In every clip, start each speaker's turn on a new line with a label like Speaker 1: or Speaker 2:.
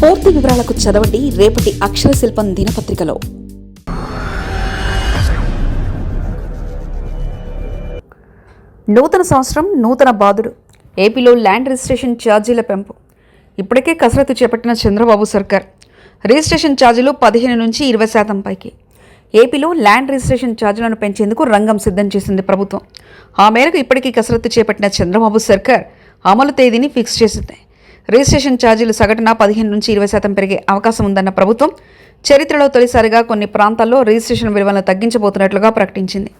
Speaker 1: పూర్తి వివరాలకు చదవండి రేపటి అక్షర శిల్పం దినపత్రికలో. నూతన సంవత్సరం నూతన బాధుడు ఏపీలో ల్యాండ్ రిజిస్ట్రేషన్ ఛార్జీల పెంపు. ఇప్పటికే కసరత్తు చేపట్టిన చంద్రబాబు సర్కార్. రిజిస్ట్రేషన్ ఛార్జీలు పదిహేను నుంచి ఇరవై శాతం పైకి. ఏపీలో ల్యాండ్ రిజిస్ట్రేషన్ ఛార్జీలను పెంచేందుకు రంగం సిద్ధం చేసింది ప్రభుత్వం. ఆ మేరకు ఇప్పటికీ కసరత్తు చేపట్టిన చంద్రబాబు సర్కార్ అమలు తేదీని ఫిక్స్ చేసింది. రిజిస్ట్రేషన్ ఛార్జీలు సగటున పదిహేను నుంచి ఇరవై శాతం పెరిగే అవకాశం ఉందన్న ప్రభుత్వం చరిత్రలో తొలిసారిగా కొన్ని ప్రాంతాల్లో రిజిస్ట్రేషన్ విలువలను తగ్గించబోతున్నట్లుగా ప్రకటించింది.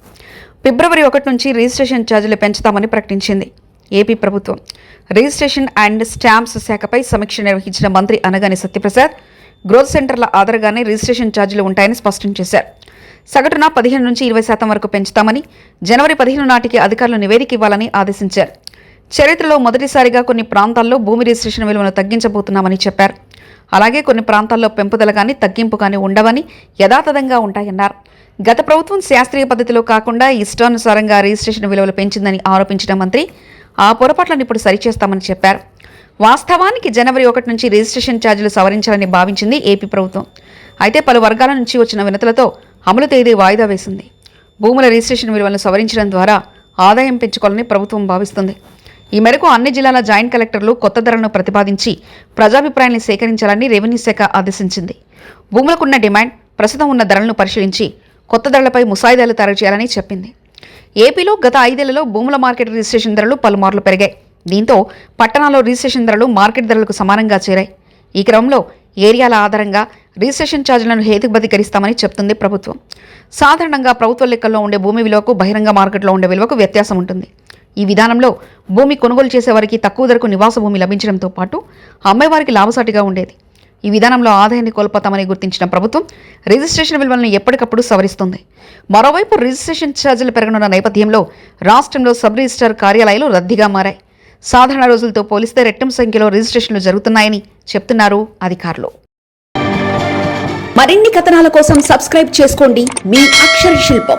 Speaker 1: ఫిబ్రవరి ఒకటి నుంచి రిజిస్ట్రేషన్ ఛార్జీలు పెంచుతామని ప్రకటించింది ఏపీ ప్రభుత్వం. రిజిస్ట్రేషన్ అండ్ స్టాంప్స్ శాఖపై సమీక్ష నిర్వహించిన మంత్రి అనగాని సత్యప్రసాద్ గ్రోత్ సెంటర్ల ఆధారంగానే రిజిస్ట్రేషన్ ఛార్జీలు ఉంటాయని స్పష్టం చేశారు. సగటున పదిహేను నుంచి ఇరవై శాతం వరకు పెంచుతామని జనవరి పదిహేను నాటికి అధికారులు నివేదిక ఇవ్వాలని ఆదేశించారు. చరిత్రలో మొదటిసారిగా కొన్ని ప్రాంతాల్లో భూమి రిజిస్ట్రేషన్ విలువను తగ్గించబోతున్నామని చెప్పారు. అలాగే కొన్ని ప్రాంతాల్లో పెంపుదల కానీ తగ్గింపు కానీ ఉండవని యథాతథంగా ఉంటాయన్నారు. గత ప్రభుత్వం శాస్త్రీయ పద్ధతిలో కాకుండా ఇష్టానుసారంగా రిజిస్ట్రేషన్ విలువలు పెంచిందని ఆరోపించిన మంత్రి ఆ పొరపాట్లను ఇప్పుడు సరిచేస్తామని చెప్పారు. వాస్తవానికి జనవరి ఒకటి నుంచి రిజిస్ట్రేషన్ ఛార్జీలు సవరించాలని భావించింది ఏపీ ప్రభుత్వం. అయితే పలు వర్గాల నుంచి వచ్చిన వినతులతో అమలు తేదీ వాయిదా వేసింది. భూముల రిజిస్ట్రేషన్ విలువలను సవరించడం ద్వారా ఆదాయం పెంచుకోవాలని ప్రభుత్వం భావిస్తుంది. ఈ మేరకు అన్ని జిల్లాల జాయింట్ కలెక్టర్లు కొత్త ధరలను ప్రతిపాదించి ప్రజాభిప్రాయాన్ని సేకరించాలని రెవెన్యూ శాఖ ఆదేశించింది. భూములకున్న డిమాండ్ ప్రస్తుతం ఉన్న ధరలను పరిశీలించి కొత్త ధరలపై ముసాయిదాలు తయారు చేయాలని చెప్పింది. ఏపీలో గత ఐదేళ్ళలో భూముల మార్కెట్ రిజిస్ట్రేషన్ ధరలు పలుమార్లు పెరిగాయి. దీంతో పట్టణాల్లో రిజిస్ట్రేషన్ ధరలు మార్కెట్ ధరలకు సమానంగా చేరాయి. ఈ క్రమంలో ఏరియాల ఆధారంగా రిజిస్ట్రేషన్ ఛార్జీలను హేతుబద్ధీకరిస్తామని చెప్తుంది ప్రభుత్వం. సాధారణంగా ప్రభుత్వ లెక్కల్లో ఉండే భూమి విలువకు బహిరంగ మార్కెట్లో ఉండే విలువకు వ్యత్యాసం ఉంటుంది. ఈ విధానంలో భూమి కొనుగోలు చేసేవారికి తక్కువ ధరకు నివాస భూమి లభించడంతో పాటు అమ్మేవారికి లాభసాటిగా ఉండేది. ఈ విధానంలో ఆదాయాన్ని కోల్పోతామని గుర్తించిన ప్రభుత్వం రిజిస్ట్రేషన్ విలువలను ఎప్పటికప్పుడు సవరిస్తుంది. మరోవైపు రిజిస్ట్రేషన్ ఛార్జీలు పెరగనున్న నేపథ్యంలో రాష్ట్రంలో సబ్ రిజిస్టార్ కార్యాలయాలు రద్దీగా మారాయి. సాధారణ రోజులతో పోలిస్తే రెట్టింపు సంఖ్యలో రిజిస్ట్రేషన్లు జరుగుతున్నాయని చెప్తున్నారు అధికారులు. మరిన్ని కథనాల కోసం సబ్స్క్రైబ్ చేసుకోండి. మీ అక్షర శిల్పం.